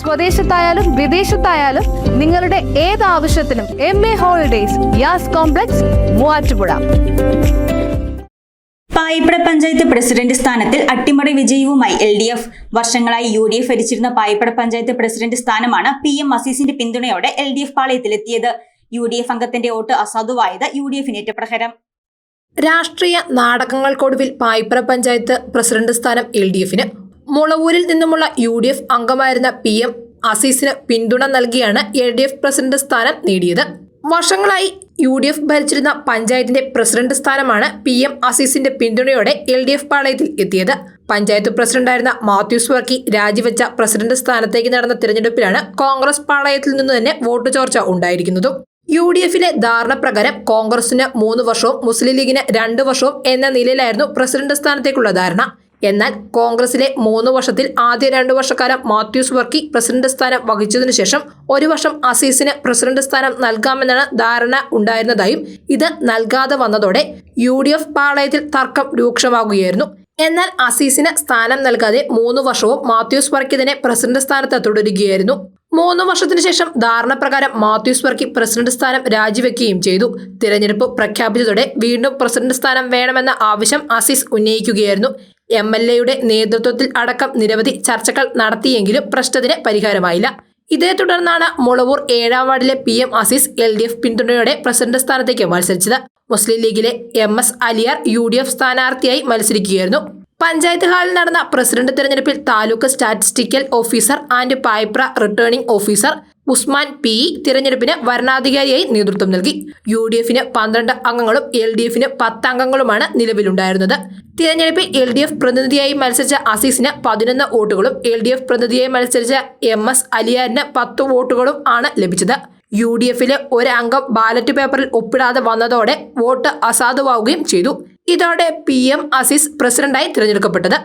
സ്വദേശത്തായാലും വിദേശത്തായാലും നിങ്ങളുടെ ഏത് ആവശ്യത്തിനും M A holidays Yas complex Muvattupuzha Payippada panchayat president സ്ഥാനത്തിൽ അട്ടിമറി വിജയവുമായി എൽ ഡി എഫ് വർഷങ്ങളായി യു ഡി എഫ് ഭരിച്ചിരുന്ന പായിപ്പട പഞ്ചായത്ത് പ്രസിഡന്റ് സ്ഥാനമാണ് പി എം അസീസിന്റെ പിന്തുണയോടെ എൽ ഡി എഫ് പാളയത്തിലെത്തിയത്. യു ഡി എഫ് അംഗത്തിന്റെ വോട്ട് അസാധുവായത് യു ഡി എഫിനേറ്റ പ്രഹരം. രാഷ്ട്രീയ നാടകങ്ങൾക്കൊടുവിൽ പായിപ്പുറ പഞ്ചായത്ത് പ്രസിഡന്റ് സ്ഥാനം എൽ ഡി എഫിന് മുളവൂരിൽ നിന്നുമുള്ള യു ഡി എഫ് അംഗമായിരുന്ന പി എം അസീസിന് പിന്തുണ നൽകിയാണ് എൽ ഡി എഫ് പ്രസിഡന്റ് സ്ഥാനം നേടിയത്. വർഷങ്ങളായി യു ഡി എഫ് ഭരിച്ചിരുന്ന പഞ്ചായത്തിന്റെ പ്രസിഡന്റ് സ്ഥാനമാണ് പി എം അസീസിന്റെ പിന്തുണയോടെ എൽ ഡി എഫ് പാളയത്തിൽ എത്തിയത്. പഞ്ചായത്ത് പ്രസിഡന്റായിരുന്ന മാത്യൂസ് വർക്കി രാജിവെച്ച പ്രസിഡന്റ് സ്ഥാനത്തേക്ക് നടന്ന തിരഞ്ഞെടുപ്പിലാണ് കോൺഗ്രസ് പാളയത്തിൽ നിന്ന് തന്നെ വോട്ട് ചോർച്ച ഉണ്ടായിരിക്കുന്നതും. യു ഡി എഫിലെ ധാരണ പ്രകാരം കോൺഗ്രസിന് മൂന്ന് വർഷവും മുസ്ലിം ലീഗിന് രണ്ട് വർഷവും എന്ന നിലയിലായിരുന്നു പ്രസിഡന്റ് സ്ഥാനത്തേക്കുള്ള ധാരണ. എന്നാൽ കോൺഗ്രസിലെ മൂന്ന് വർഷത്തിൽ ആദ്യ രണ്ടു വർഷക്കാലം മാത്യൂസ് വർക്കി പ്രസിഡന്റ് സ്ഥാനം വഹിച്ചതിനു ശേഷം ഒരു വർഷം അസീസിന് പ്രസിഡന്റ് സ്ഥാനം നൽകാമെന്നാണ് ധാരണ ഉണ്ടായിരുന്നതായും ഇത് നൽകാതെ വന്നതോടെ യു ഡി എഫ് പാളയത്തിൽ തർക്കം രൂക്ഷമാകുകയായിരുന്നു. എന്നാൽ അസീസിന് സ്ഥാനം നൽകാതെ മൂന്ന് വർഷവും മാത്യൂസ് വർക്കി തന്നെ പ്രസിഡന്റ് സ്ഥാനത്ത് തുടരുകയായിരുന്നു. മൂന്ന് വർഷത്തിനു ശേഷം ധാരണ പ്രകാരം മാത്യൂസ് വർക്കി പ്രസിഡന്റ് സ്ഥാനം രാജിവെക്കുകയും ചെയ്തു. തിരഞ്ഞെടുപ്പ് പ്രഖ്യാപിച്ചതോടെ വീണ്ടും പ്രസിഡന്റ് സ്ഥാനം വേണമെന്ന ആവശ്യം അസീസ് ഉന്നയിക്കുകയായിരുന്നു. എം എൽ എയുടെ നേതൃത്വത്തിൽ അടക്കം നിരവധി ചർച്ചകൾ നടത്തിയെങ്കിലും പ്രശ്നത്തിന് പരിഹാരമായില്ല. ഇതേ തുടർന്നാണ് മുളവൂർ ഏഴാം വാർഡിലെ P M Azeez L D F പിന്തുണയോടെ പ്രസിഡന്റ് സ്ഥാനത്തേക്ക് മത്സരിച്ചത്. മുസ്ലിം ലീഗിലെ M S Aliyar U D F സ്ഥാനാർത്ഥിയായി മത്സരിക്കുകയായിരുന്നു. പഞ്ചായത്ത് ഹാളിൽ നടന്ന പ്രസിഡന്റ് തെരഞ്ഞെടുപ്പിൽ taluk statistical officer and Paipra returning officer Usman P തിരഞ്ഞെടുപ്പിന് വരണാധികാരിയായി നേതൃത്വം നൽകി. യു ഡി എഫിന് പന്ത്രണ്ട് അംഗങ്ങളും എൽ ഡി എഫിന് പത്ത് അംഗങ്ങളുമാണ് നിലവിലുണ്ടായിരുന്നത്. തിരഞ്ഞെടുപ്പിൽ എൽ ഡി എഫ് പ്രതിനിധിയായി മത്സരിച്ച അസീസിന് പതിനൊന്ന് വോട്ടുകളും എൽ ഡി എഫ് പ്രതിനിധിയായി മത്സരിച്ച എം എസ് അലിയാറിന് പത്ത് വോട്ടുകളും ആണ് ലഭിച്ചത്. യു ഡി എഫിലെ അംഗം ബാലറ്റ് പേപ്പറിൽ ഒപ്പിടാതെ വന്നതോടെ വോട്ട് അസാധുവാകുകയും ചെയ്തു. ഇതോടെ പി എം അസീസ് പ്രസിഡന്റായി തിരഞ്ഞെടുക്കപ്പെട്ടത്.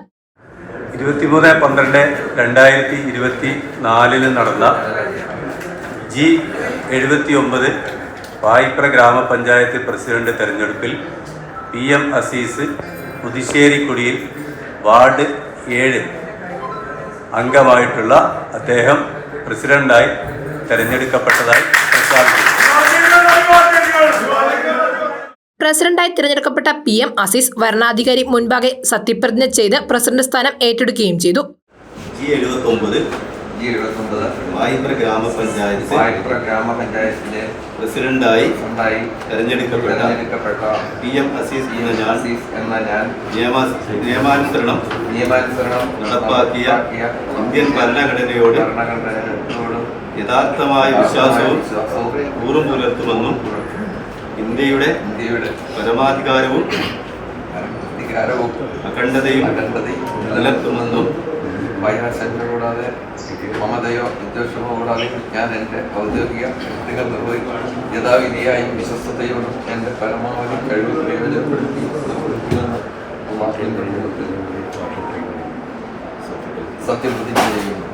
ഇരുപത്തിമൂന്ന് പന്ത്രണ്ട് രണ്ടായിരത്തി ഇരുപത്തി നാലിന് നടന്ന ജി എഴുപത്തി ഒമ്പത് വായ്പ്ര ഗ്രാമപഞ്ചായത്ത് പ്രസിഡന്റ് തെരഞ്ഞെടുപ്പിൽ പി എം അസീസ് പുതുശ്ശേരിക്കുടിയിൽ വാർഡ് ഏഴ് അംഗമായിട്ടുള്ള അദ്ദേഹം പ്രസിഡന്റായി തെരഞ്ഞെടുക്കപ്പെട്ടതായി പ്രഖ്യാപിച്ചു പ്രസിഡന്റായി തിരഞ്ഞെടുക്കപ്പെട്ട പി എം അസീസ് വരണാധികാരി മുൻപാകെ സത്യപ്രതിജ്ഞ ചെയ്ത് പ്രസിഡന്റ് സ്ഥാനം ഏറ്റെടുക്കുകയും ചെയ്തു. ജി എഴുപത്തൊമ്പത് ജി എഴുപത്തൊമ്പത് വായ്പ ഗ്രാമപഞ്ചായത്ത് വായ്പുറ ഗ്രാമപഞ്ചായത്തിലെ പ്രസിഡന്റായി ഉണ്ടായി തെരഞ്ഞെടുക്കപ്പെട്ട തെരഞ്ഞെടുക്കപ്പെട്ട പി എം അസീസ് എന്ന ഞാൻ എന്ന ഞാൻ നിയമ- നിയമാനുസരണം നിയമാനുസരണം നടപ്പാക്കിയ നടപ്പാക്കിയ ഇന്ത്യൻ ഭരണഘടനയോട് ഭരണഘടനയോട് യഥാർത്ഥമായ വിശ്വാസവും ഊറും പുലർത്തുമെന്നും ഇന്ത്യയുടെ ഇന്ത്യയുടെ പരമാധികാരവും അധികാരവും അഖണ്ഡതയും അഖണ്ഡതയും നിലനിർത്തുമെന്നും വൈകാശങ്ങൾ കൂടാതെ മമതയോ വിദ്വേഷമോ കൂടാതെ ഞാൻ എന്റെ ഔദ്യോഗിക ശക്തികൾ നിർവഹിക്കും യഥാവിധിയായും വിശ്വസ്തയോടും എന്റെ പരമാവധി കഴിവ് പ്രയോജനപ്പെടുത്തി നിർവഹിക്കുമെന്ന് മാത്രം കഴിയുന്നത് സത്യപ്രതിജ്ഞ ചെയ്യുന്നു.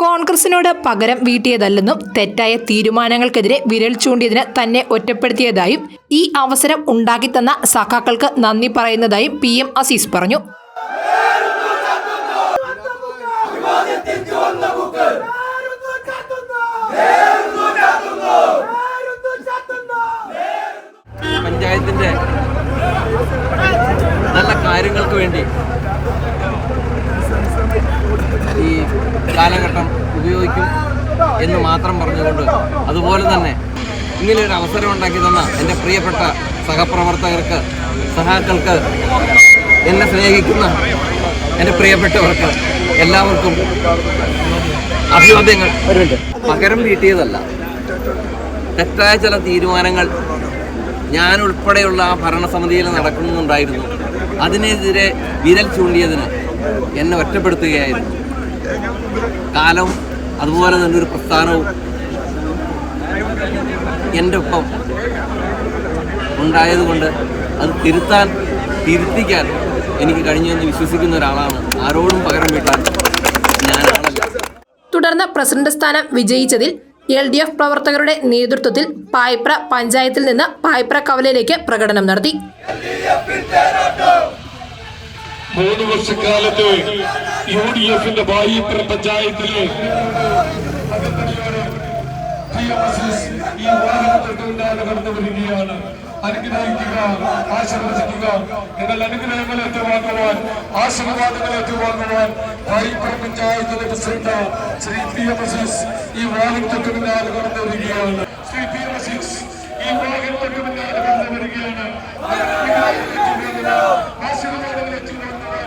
കോൺഗ്രസിനോട് പകരം വീട്ടിയതല്ലെന്നും തെറ്റായ തീരുമാനങ്ങൾക്കെതിരെ വിരൽ ചൂണ്ടിയതിന് തന്നെ ഒറ്റപ്പെടുത്തിയതായും ഈ അവസരം ഉണ്ടാക്കിത്തന്ന സഖാക്കൾക്ക് നന്ദി പറയുന്നതായും പി എം അസീസ് പറഞ്ഞു. കാലഘട്ടം ഉപയോഗിക്കും എന്ന് മാത്രം പറഞ്ഞുകൊണ്ട് അതുപോലെ തന്നെ ഇങ്ങനെ ഒരു അവസരം ഉണ്ടാക്കി തന്ന എന്റെ പ്രിയപ്പെട്ട സഹപ്രവർത്തകർക്ക് സഹാക്കൾക്ക് എന്നെ സ്നേഹിക്കുന്ന എന്റെ പ്രിയപ്പെട്ടവർക്ക് എല്ലാവർക്കും അഭിവാദ്യങ്ങൾ പകരം വീട്ടിയതല്ല. തെറ്റായ ചില തീരുമാനങ്ങൾ ഞാൻ ഉൾപ്പെടെയുള്ള ആ ഭരണസമിതിയിൽ നടക്കുന്നുണ്ടായിരുന്നു. അതിനെതിരെ വിരൽ ചൂണ്ടിയതിന് എന്നെ ഒറ്റപ്പെടുത്തുകയായിരുന്നു. കാലം അതുപോലെ തന്നെ ഒരു പ്രസ്ഥാനവും എന്റെ ഒപ്പം ഉണ്ടായതുകൊണ്ട് അത് തിരുത്താൻ തിരുത്തിക്കാൻ എനിക്ക് കഴിഞ്ഞു എന്ന് വിശ്വസിക്കുന്ന ഒരാളാണ്. ആരോടും പകരം വീട്ടാൻ തുടർന്ന് പ്രസിഡന്റ് സ്ഥാനം വിജയിച്ചതിൽ എൽ ഡി എഫ് പ്രവർത്തകരുടെ നേതൃത്വത്തിൽ പായ്പ്ര പഞ്ചായത്തിൽ നിന്ന് പായ്പ്ര കവലയിലേക്ക് പ്രകടനം നടത്തി. മൂന്ന് വർഷക്കാലത്ത് യു ഡി എഫിന്റെ ബായിപ്പുറ പഞ്ചായത്തിലെ ഈ നിങ്ങൾ ആശീർവാദങ്ങൾ president Shri P M S ഈ വാഹനങ്ങൾക്ക് പിന്നാലെ കടന്നു വരികയാണ്. ഈ ഏറ്റുവാങ്ങുവാൻ